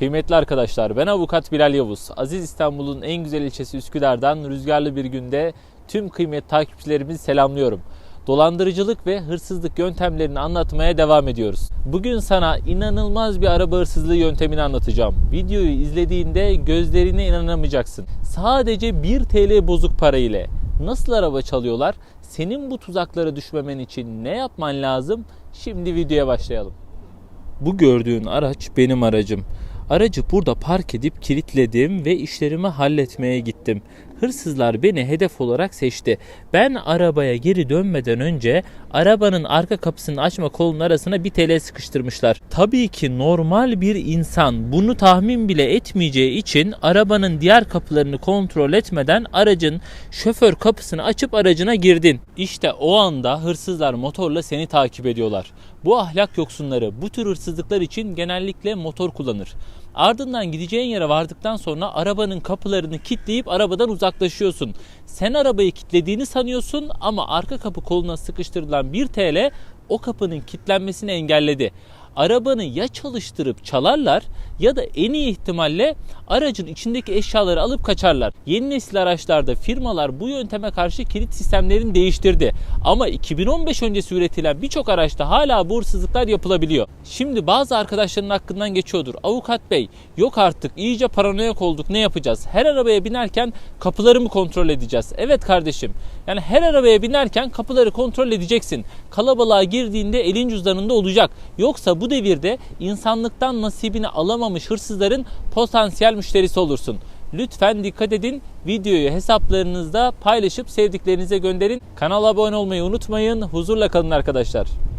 Kıymetli arkadaşlar ben avukat Bilal Yavuz. Aziz İstanbul'un en güzel ilçesi Üsküdar'dan rüzgarlı bir günde tüm kıymet takipçilerimizi selamlıyorum. Dolandırıcılık ve hırsızlık yöntemlerini anlatmaya devam ediyoruz. Bugün sana inanılmaz bir araba hırsızlığı yöntemini anlatacağım. Videoyu izlediğinde gözlerine inanamayacaksın. Sadece 1 TL bozuk para ile nasıl araba çalıyorlar? Senin bu tuzaklara düşmemen için ne yapman lazım? Şimdi videoya başlayalım. Bu gördüğün araç benim aracım. Aracı burada park edip kilitledim ve işlerimi halletmeye gittim. Hırsızlar beni hedef olarak seçti. Ben arabaya geri dönmeden önce arabanın arka kapısını açma kolunun arasına bir TL sıkıştırmışlar. Tabii ki normal bir insan bunu tahmin bile etmeyeceği için arabanın diğer kapılarını kontrol etmeden aracın şoför kapısını açıp aracına girdin. İşte o anda hırsızlar motorla seni takip ediyorlar. Bu ahlak yoksunları bu tür hırsızlıklar için genellikle motor kullanır. Ardından gideceğin yere vardıktan sonra arabanın kapılarını kilitleyip arabadan uzaklaşıyorsun. Sen arabayı kilitlediğini sanıyorsun ama arka kapı koluna sıkıştırılan 1 TL o kapının kilitlenmesini engelledi. Arabanı ya çalıştırıp çalarlar ya da en iyi ihtimalle aracın içindeki eşyaları alıp kaçarlar. Yeni nesil araçlarda firmalar bu yönteme karşı kilit sistemlerini değiştirdi. Ama 2015 öncesi üretilen birçok araçta hala bu hırsızlıklar yapılabiliyor. Şimdi bazı arkadaşların hakkından geçiyordur. Avukat bey yok artık iyice paranoyak olduk ne yapacağız? Her arabaya binerken kapıları mı kontrol edeceğiz? Evet kardeşim. Yani her arabaya binerken kapıları kontrol edeceksin. Kalabalığa girdiğinde elin cüzdanında olacak. Yoksa bu devirde insanlıktan nasibini alamamış hırsızların potansiyel müşterisi olursun. Lütfen dikkat edin. Videoyu hesaplarınızda paylaşıp sevdiklerinize gönderin. Kanala abone olmayı unutmayın. Huzurla kalın arkadaşlar.